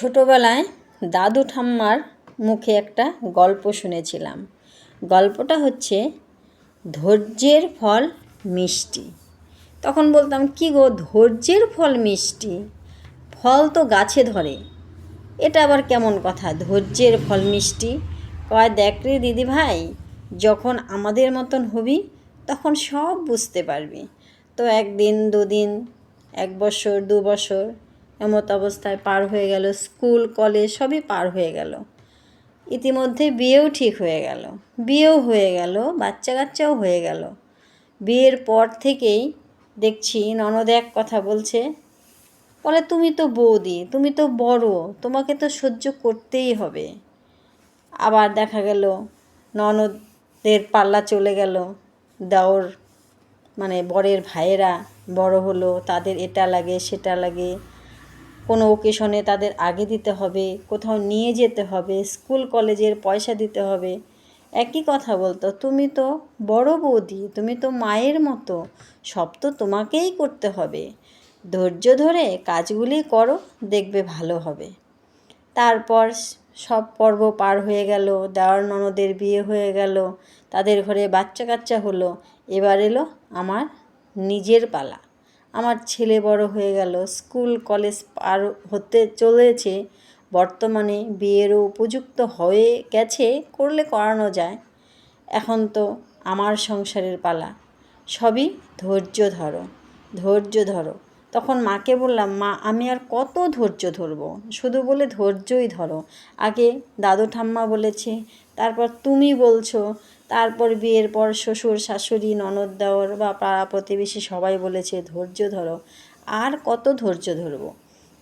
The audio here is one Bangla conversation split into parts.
ছোটোবেলায় দাদু ঠাম্মার মুখে একটা গল্প শুনেছিলাম। গল্পটা হচ্ছে, ধৈর্যের ফল মিষ্টি। তখন বলতাম, কী গো, ধৈর্যের ফল মিষ্টি? ফল তো গাছে ধরে। এটা আবার কেমন কথা, ধৈর্যের ফল মিষ্টি? কয়, দেখ রে দিদি ভাই, যখন আমাদের মতন হবি, তখন সব বুঝতে পারবি। তো একদিন, দুদিন, এক বছর, দু বছর এমত অবস্থায় পার হয়ে গেল, স্কুল, কলেজ সবই পার হয়ে গেল। ইতিমধ্যে বিয়েও ঠিক হয়ে গেল। বিয়েও হয়ে গেল বাচ্চা কাচ্চাও হয়ে গেল। বিয়ের পর থেকেই দেখছি ননদ এক কথা বলছে, বলে, তুমি তো বৌদি, তুমি তো বড়, তোমাকে তো সহ্য করতেই হবে। আবার দেখা গেল, ননদের পাল্লা চলে গেল। দেওর মানে বরের ভাইয়েরা বড় হলো, তাদের এটা লাগে, সেটা লাগে। কোনো ওকেশনে তাদের আগে দিতে হবে, কোথাও নিয়ে যেতে হবে স্কুল কলেজের পয়সা দিতে হবে। একই কথা বলতো, তুমি তো বড় বৌদি, তুমি তো মায়ের মতো, সব তো তোমাকেই করতে হবে। ধৈর্য ধরে কাজগুলি করো, দেখবে ভালো হবে। তারপর সব পর্ব পার হয়ে গেল, দেওয়ার ননদের বিয়ে হয়ে গেল, তাদের ঘরে বাচ্চা কাচ্চা হলো, এবার এলো আমার নিজের পালা। আমার ছেলে বড় হয়ে গেল। স্কুল, কলেজ পার হতে চলেছে। বর্তমানে বিয়েরও উপযুক্ত হয়ে গেছে, করলে করানো যায়। এখন তো আমার সংসারের পালা। সবই ধৈর্য ধরো ধৈর্য ধরো। তখন মাকে বললাম, মা, আমি আর কত ধৈর্য ধরবো? শুধু বলে ধৈর্যই ধরো। আগে দাদু ঠাম্মা বলেছে, তারপর তুমি বলছো তারপর বিয়ের পর শ্বশুর, শাশুড়ি, ননদ দেওয়ার বা পাড়া প্রতিবেশী সবাই বলেছে, ধৈর্য ধরো। আর কত ধৈর্য ধরবো?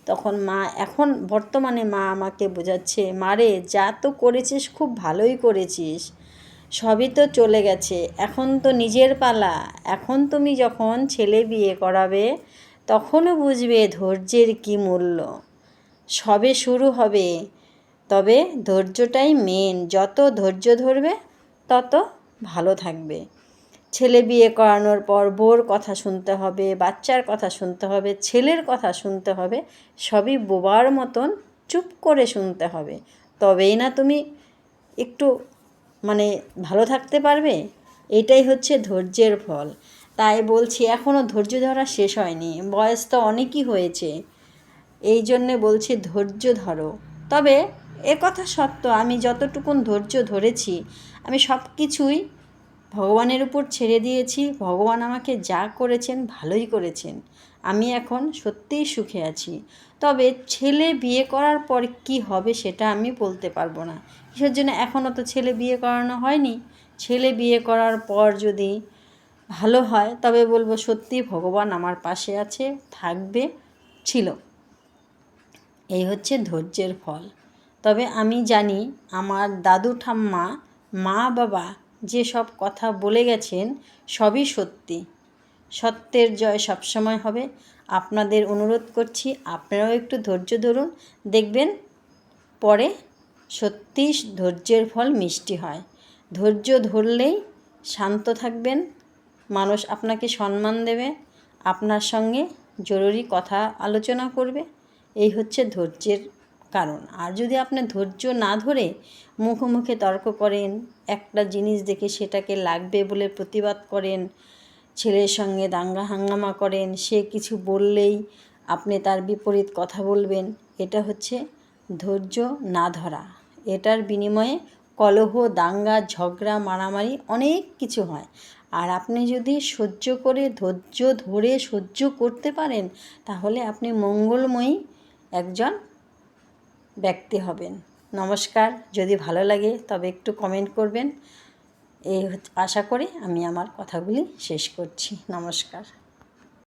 তখন মা, এখন বর্তমানে মা আমাকে বোঝাচ্ছে, মারে, যা তো করেছিস, খুব ভালোই করেছিস। সবই তো চলে গেছে। এখন তো নিজের পালা। এখন তুমি যখন ছেলে বিয়ে করাবে, তখনও বুঝবে ধৈর্যের কী মূল্য। সবে শুরু হবে। তবে ধৈর্যটাই মেন যত ধৈর্য ধরবে তত ভালো থাকবে। ছেলে বিয়ে করানোর পর বোর কথা শুনতে হবে, বাচ্চার কথা শুনতে হবে, ছেলের কথা শুনতে হবে, সবই বোবার মতন চুপ করে শুনতে হবে। তবেই না তুমি একটু মানে ভালো থাকতে পারবে? এটাই হচ্ছে ধৈর্যের ফল। তাই বলছি এখনও ধৈর্য ধরা শেষ হয়নি। বয়স তো অনেকই হয়েছে। এই জন্যে বলছি ধৈর্য ধরো। তবে এ কথা সত্য, আমি যতটুকুন ধৈর্য ধরেছি আমি সব কিছুই ভগবানের উপর ছেড়ে দিয়েছি। ভগবান আমাকে যা করেছেন, ভালোই করেছেন। আমি এখন সত্যিই সুখে আছি। তবে ছেলে বিয়ে করার পর কি হবে সেটা আমি বলতে পারব না। কিসের জন্য এখনও তো ছেলে বিয়ে করানো হয়নি? ছেলে বিয়ে করার পর যদি ভালো হয়, তবে বলব সত্যি ভগবান আমার পাশে আছে, থাকবে, ছিল। এই হচ্ছে ধৈর্যের ফল। তবে আমি জানি আমার দাদু ঠাম্মা মা বাবা যে সব কথা বলে গেছেন সবই সত্যি। সত্যের জয় সবসময় হবে। আপনাদের অনুরোধ করছি, আপনারাও একটু ধৈর্য ধরুন। দেখবেন পরে সত্যি ধৈর্যের ফল মিষ্টি হয়। ধৈর্য ধরলেই শান্ত থাকবেন। মানুষ আপনাকে সম্মান দেবে। আপনার সঙ্গে জরুরি কথা আলোচনা করবে। এই হচ্ছে ধৈর্যের কারণ। আর যদি আপনি ধৈর্য না ধরে মুখোমুখি তর্ক করেন, একটা জিনিস দেখে সেটাকে লাগবে বলে প্রতিবাদ করেন, ছেলের সঙ্গে দাঙ্গা হাঙ্গামা করেন, সে কিছু বললেই আপনি তার বিপরীত কথা বলবেন, এটা হচ্ছে ধৈর্য না ধরা। এটার বিনিময়ে কলহ, দাঙ্গা, ঝগড়া, মারামারি অনেক কিছু হয়। আর আপনি যদি সহ্য করে, ধৈর্য ধরে সহ্য করতে পারেন, তাহলে আপনি মঙ্গলময়ী একজন ব্যক্তি হবেন। নমস্কার, যদি ভালো লাগে তবে একটু কমেন্ট করবেন। এই আশা করে আমি আমার কথাগুলি শেষ করছি। নমস্কার।